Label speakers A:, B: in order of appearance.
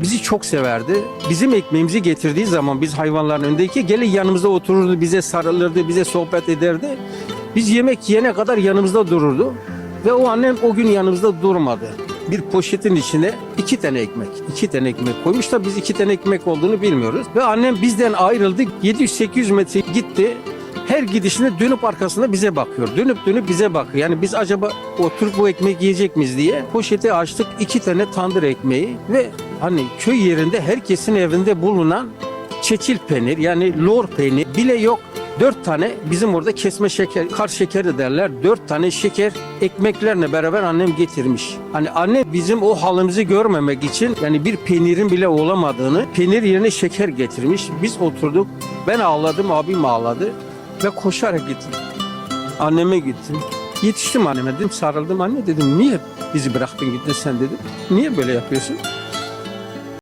A: Bizi çok severdi. Bizim ekmeğimizi getirdiği zaman biz hayvanların önündeki gelin yanımızda otururdu, bize sarılırdı, bize sohbet ederdi. Biz yemek yiyene kadar yanımızda dururdu. Ve o annem o gün yanımızda durmadı. Bir poşetin içine iki tane ekmek, iki tane ekmek koymuş da biz iki tane ekmek olduğunu bilmiyoruz. Ve annem bizden ayrıldı. 700-800 metre gitti. Her gidişinde dönüp arkasında bize bakıyor. Dönüp dönüp bize bakıyor. Yani biz acaba oturup bu ekmek yiyecek miyiz diye poşeti açtık. iki tane tandır ekmeği ve hani köy yerinde herkesin evinde bulunan çeçil peynir yani lor peynir bile yok. Dört tane bizim orada kesme şeker, kar şekeri derler. Dört tane şeker ekmeklerle beraber annem getirmiş. Hani anne bizim o halimizi görmemek için yani bir peynirin bile olamadığını peynir yerine şeker getirmiş. Biz oturduk. Ben ağladım, abim ağladı ve koşarak gittim. Anneme gittim. Yetiştim anneme dedim sarıldım anne dedim niye bizi bıraktın gittin sen dedim. Niye böyle yapıyorsun?